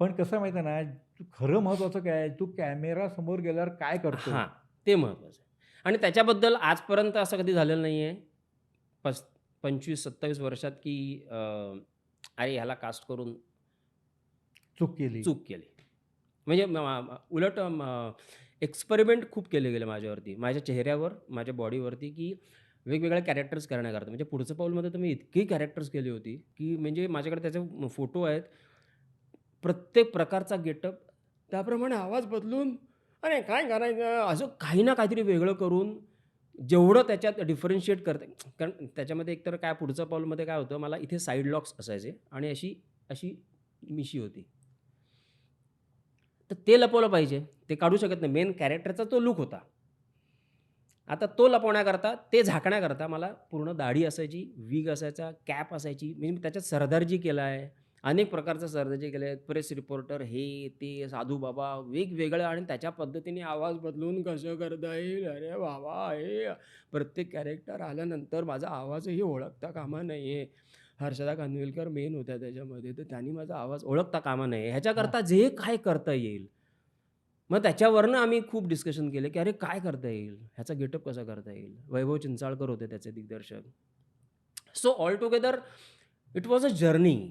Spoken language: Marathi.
पण कसं माहिती आहे ना, तू खरं महत्वाचं काय तू कॅमेरा समोर गेल्यावर काय करतोय? हां, ते महत्त्वाचं आहे. आणि त्याच्याबद्दल आजपर्यंत असं कधी झालेलं नाही आहे. पस 25-27 वर्षात की अरे ह्याला कास्ट करून चूक केली. चूक केली. म्हणजे उलट एक्सपेरिमेंट खूप केले गेले माझ्यावरती. माझ्या चेहऱ्यावर, माझ्या बॉडीवरती, की वेगवेगळ्या कॅरेक्टर्स करण्याकरता. म्हणजे पुढचं पाऊलमध्ये तर मी इतकी कॅरेक्टर्स केली होती, की म्हणजे माझ्याकडे त्याचे फोटो आहेत. प्रत्येक प्रकारचा गेटअप, त्याप्रमाणे आवाज बदलून, "अरे काय करायचं?" असं काही ना काहीतरी वेगळं करून, जेवढं त्याच्यात डिफरन्शिएट करते कारण त्याच्यामध्ये एकतर काय पुढचं पाऊलमध्ये काय होतं, मला इथे साईड लॉक्स असायचे आणि अशी अशी मिशी होती. तर ते लपवलं पाहिजे. ते काढू शकत नाही. मेन कॅरेक्टरचा तो लुक होता. आता तो लपवण्याकरता, ते झाकण्याकरता मला पूर्ण दाढी असायची, विग असायचा, कॅप असायची. म्हणजे मी त्याच्यात सरदारजी केला आहे. अनेक प्रकारचा सरदारजी केले आहेत. प्रेस रिपोर्टर, हे, ते, साधू बाबा वेगवेगळं आणि त्याच्या पद्धतीने आवाज बदलून कसं करता येईल? अरे बाबा! हे प्रत्येक कॅरेक्टर आल्यानंतर माझा आवाजही ओळखता कामा नये. हर्षदा खानविलकर मेन होत्या त्याच्यामध्ये. तर त्यांनी माझा आवाज ओळखता कामा नये. ह्याच्याकरता जे काय करता येईल. मग त्याच्यावरनं आम्ही खूप डिस्कशन केले, की अरे काय करता येईल? ह्याचा गेटअप कसा करता येईल? वैभव चिंचाळकर होते त्याचे दिग्दर्शक. So all together it was a journey.